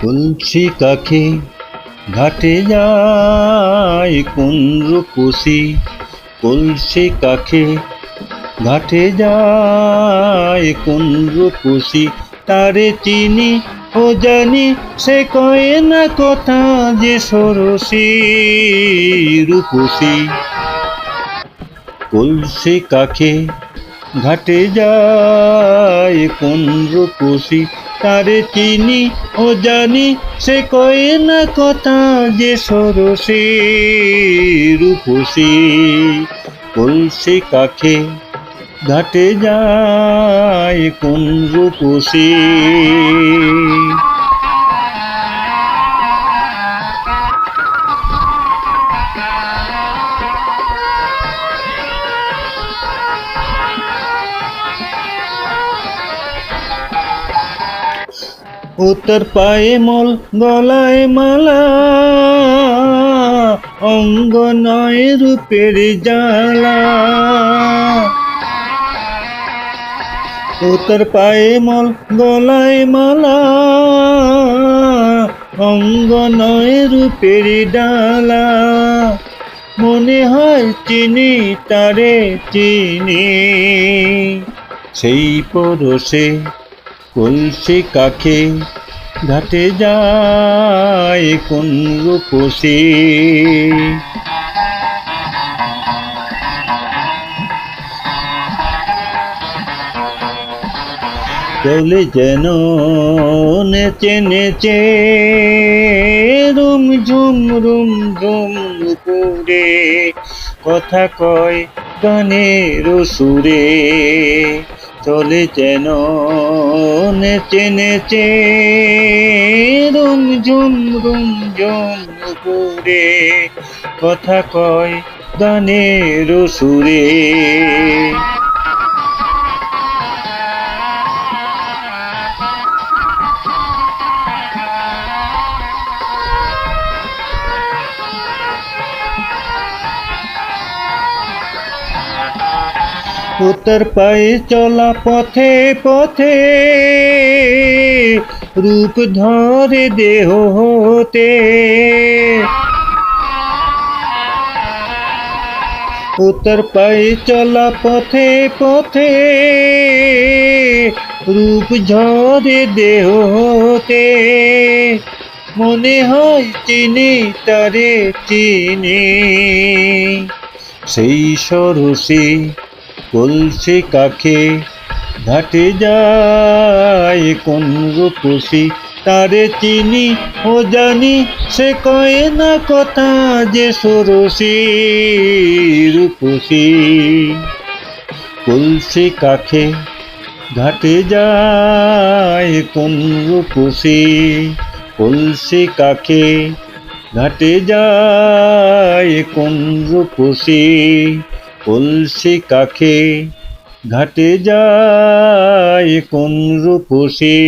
কলসি কাখে ঘাটে যায় কোন রূপসী কলসি কাখে ঘাটে যায় কোন রূপসী তারে চিনি ও জানি, সে কয়ে না কথা যে সরসী রূপসী। কলসি কাখে ঘাটে যায় কোন রূপসী? তারে চিনি ও জানি, সে কয়ে না কথা যে সরসে রূপসী। কলসি কাখে ঘাটে যায় কোন রূপসী। ও তোর পায়ে মল, গলায় মালা। অঙ্গ নয় রূপের জ্বালা। ও তোর পায়ে মল, গলায় মালা। অঙ্গ নয় রূপের ডালা। মনে হয় চিনি, তারে চিনি। সেই পরশে কলসি কাখে ঘাটে যায়, কোন রূপসী? চলে যেন নেচে নেচে রুম ঝুম রুম ঝুম করে কথা কয় গানের সুরে। চলে যেন নেচে নেচে রুম ঝুম রুম ঝুম করে কথা কয় গানের সুরে। উত্তর পায়ে চলা পথে পথে। রূপ ধরে দেহ হতে। উত্তর পায়ে চলা পথে পথে। রূপ ঝরে দেহ হতে। মনে হয় চিনি, তারে চিনি। সেই সরসী কলসি কাখে ঘাটে যায়, কোন রূপসী তারে চিনি ও জানি, সে কয়ে না কথা যে সরসী রূপসী। কলসি কাখে ঘাটে যায়, কোন রূপসী কলসি কাখে ঘাটে যায়, কোন রূপসী কলসি কাখে ঘাটে যায় কোন রূপসী।